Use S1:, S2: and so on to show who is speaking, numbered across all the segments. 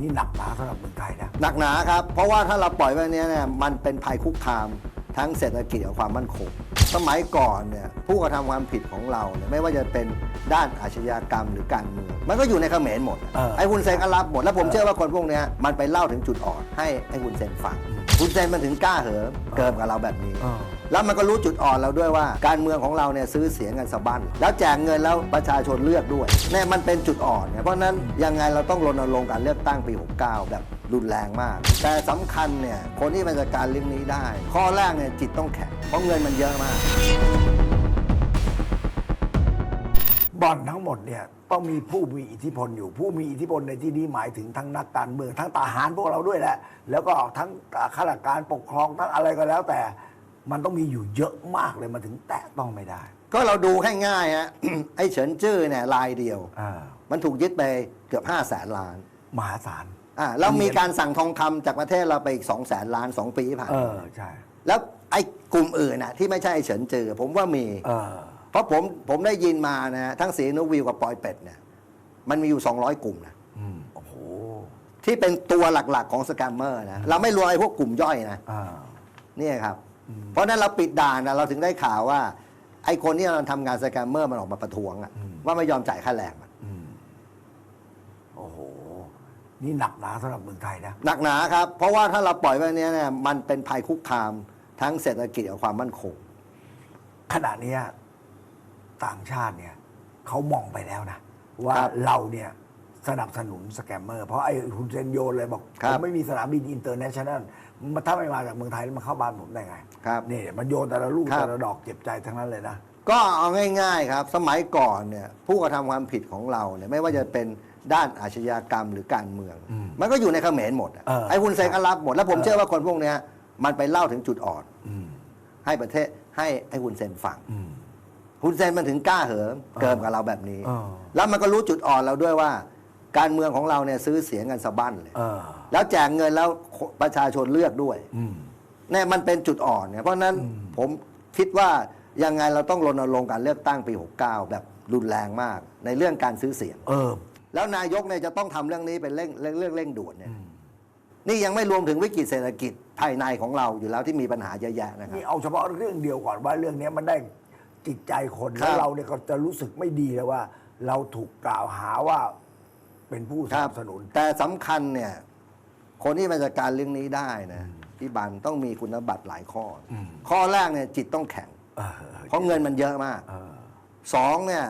S1: นี่หนักหนาสำหรับเมืองไทยนะ
S2: หนักหนาครับ เพราะว่าถ้าเราปล่อยไว้เนี้ยเนี่ยมันเป็นภัยคุกคามทั้งเศรษฐกิจกับความมั่นคง สมัยก่อนเนี่ยผู้กระทำความผิดของเราเนี่ยไม่ว่าจะเป็นด้านอาชญากรรมหรือการเมืองมันก็อยู่ในเขมรหมด
S1: เออ
S2: ไอ้ฮุนเซนก็รับหมดแล้วผมเชื่อว่าคนพวกเนี้ยมันไปเล่าถึงจุดอ่อนให้ไอ้ฮุนเซนฟังฮุนเซนมันถึงกล้าเหิมเกิมกับเราแบบนี้
S1: เออ
S2: แล้วมันก็รู้จุดอ่อนเราด้วยว่า การเมืองของเราเนี่ยซื้อเสียงกันสะบั้นแล้วแจกเงินแล้วประชาชนเลือกด้วยเนี่ยมันเป็นจุดอ่อนเนี่ยเพราะฉะนั้นยังไงเราต้องรณรงค์การเลือกตั้งปี 69 แบบ รุนแรงมาก แต่สำคัญเนี่ยคนที่มาจัดการเรื่องนี้ได้ ข้อแรกเนี่ยจิตต้องแข็งเพราะเงินมันเยอะมาก
S1: บ่อนทั้งหมดเนี่ยต้องมีผู้มีอิทธิพลอยู่ ผู้มีอิทธิพลในที่นี้หมายถึงทั้งนักการเมืองทั้งทหารพวกเราด้วยแหละ แล้วก็ทั้งข้าราชการปกครองทั้งอะไรก็แล้ว แต่มันต้องมีอยู่เยอะมากเลยมันถึงแตะต้องไม่ได้
S2: ก็เราดูให้ง่ายฮะไอ้เฉินจื้อเนี่ยรายเดียว
S1: อ่า
S2: มันถูกยึดไปเกือบ5 0 0แสนล้าน
S1: มหาศาล
S2: อ่าแล้วมีการสั่งทองคำจากประเทศเราไปอีก2 0 0แสนล้าน2ปีที่ผ่าน
S1: เอ
S2: มา
S1: อใช่
S2: แล้วไอ้กลุ่มอื่นน่ะที่ไม่ใช่ไอ้เฉินจือผมว่ามี
S1: เออ
S2: เพราะผมผมได้ยินมานะทั้งสีนุวิวกับปอยเป็ดเนี่ยมันมีอยู่ 200 กลุ่มนะ
S1: อืมโอ้โห
S2: ที่เป็นตัวหลักๆของสแกมเมอร์นะเราไม่รวมไอ้พวกกลุ่มย่อยนะ
S1: อ่า
S2: เนี่ยครับเพราะฉะนั้นเราปิดด่านนะเราถึงได้ข่าวว่า ไอ้คนที่เราทำงานสแกมเมอร์มันออกมาประท้วงอะว่าไม่ยอมจ่ายค่าแรงมัน
S1: อืมโอ้โห นี่หนักหนาสำหรับเมืองไทยนะ
S2: หนักหนาครับ เพราะว่าถ้าเราปล่อยไว้เนี้ยเนี่ยมันเป็นภัยคุกคามทั้งเศรษฐกิจกับความมั่นคง
S1: ขณะเนี้ยต่างชาติเนี่ยเขามองไปแล้วนะ ว่า
S2: ครับ
S1: เราเนี่ยสนับสนุนสแกมเมอร์ เพราะไอ้ฮุนเซนโยนเลยบอก
S2: ครั
S1: ผ
S2: บ
S1: มไม่มีสนามบินอินเตอร์เนชั่นแนลมันถ้าไม่มาจากเมืองไทยแล้วมันเข้าบ้านผมได้ไง
S2: ครับ
S1: นี่มันโยนแต่ละลูก
S2: ครับ
S1: แต่ละดอกเจ็บใจทั้งนั้นเลยนะ
S2: ก็เอาง่าย ๆ ครับ สมัยก่อนเนี่ยผู้กระทำความผิดของเราเนี่ยไม่ว่าจะเป็น ด้านอาชญากรรมหรือการเมือง
S1: อืม
S2: มันก็อยู่ในเขมรหมดอะ
S1: เออ
S2: ไอ้ฮุนเซนก็รับหมด แล้วผม
S1: เออ
S2: เชื่อว่าคนพวกเนี้ยมันไปเล่าถึงจุดอ่อน
S1: อืม
S2: ให้ประเทศให้ไอ้ฮุนเซนฟัง
S1: อืม
S2: ฮุนเซนมันถึงกล้าเหิมเกิมกับเราแบบนี้
S1: เออ
S2: แล้วมันก็รู้จุดอ่อนเราด้วยว่า การเมืองของเราเนี่ยซื้อเสียงกันสะบั้นเลย
S1: เออ
S2: แล้วแจกเงินแล้วประชาชนเลือกด้วย
S1: อืม
S2: เนี่ยมันเป็นจุดอ่อนเนี่ยเพราะฉะนั้น
S1: อืม
S2: ผมคิดว่ายังไงเราต้องรณรงค์การเลือกตั้งปี 69 แบบรุนแรงมาก ในเรื่องการซื้อเสียง
S1: เออ
S2: แล้วนายกเนี่ยจะต้องทำเรื่องนี้เป็นเร่งเร่งเรื่องเร่งด่วนเนี่ยนี่ยังไม่รวมถึงวิกฤตเศรษฐกิจภายในของเราอยู่แล้วที่มีปัญหาเยอะแยะนะครับ
S1: นี่เอาเฉพาะเรื่องเดียวก่อนว่าเรื่องเนี้ยมันได้จิตใจคน
S2: ครั
S1: แล้ว
S2: บ
S1: เราเนี่ยก็จะรู้สึกไม่ดีเลยว่า เราถูกกล่าวหาว่าเป็นผู้ส
S2: ครั
S1: นั
S2: บ
S1: บสนุน
S2: แต่สำคัญเนี่ย คนที่มาจัดการเรื่องนี้ได้นะพี่บันต้องมีคุณบัตรหลายข้ออ
S1: ม
S2: ข้อแรกเนี่ยจิตต้องแข็ง
S1: เออ
S2: เพราะเงินมันเยอะมาก
S1: เออ
S2: สองเนี่ย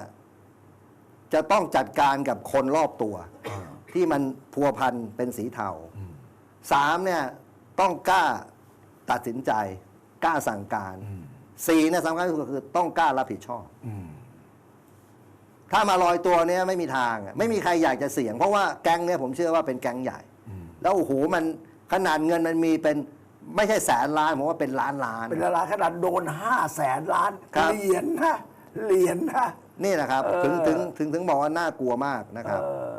S2: จะต้องจัดการกับคนรอบตัว
S1: เออ
S2: ที่มันพัวพันเป็นสีเทาสามเนี่ยต้องกล้าตัดสินใจ กล้าสั่งการ
S1: อืม
S2: สี่เนี่ยสำคัญที่สุดก็คือต้องกล้ารับผิดชอบ
S1: อืม
S2: ถ้ามาลอยตัวเนี่ยไม่มีทางอะไม่มีใครอยากจะเสี่ยง เพราะว่าแก๊งเนี่ยผมเชื่อว่าเป็นแก๊งใหญ่
S1: อืม
S2: แล้วโอ้โหมันขนาดเงินมันมีเป็นไม่ใช่แสนล้านผมว่าเป็นล้านล้าน
S1: เป็นละลายขนาดโดนห้าแสนล้าน
S2: ครับ
S1: เหรียญนะเหรียญนะ
S2: นี่นะครับ
S1: เออ
S2: ถึงถึงถึงถึงบอกว่าน่ากลัวมากนะครับ
S1: เออ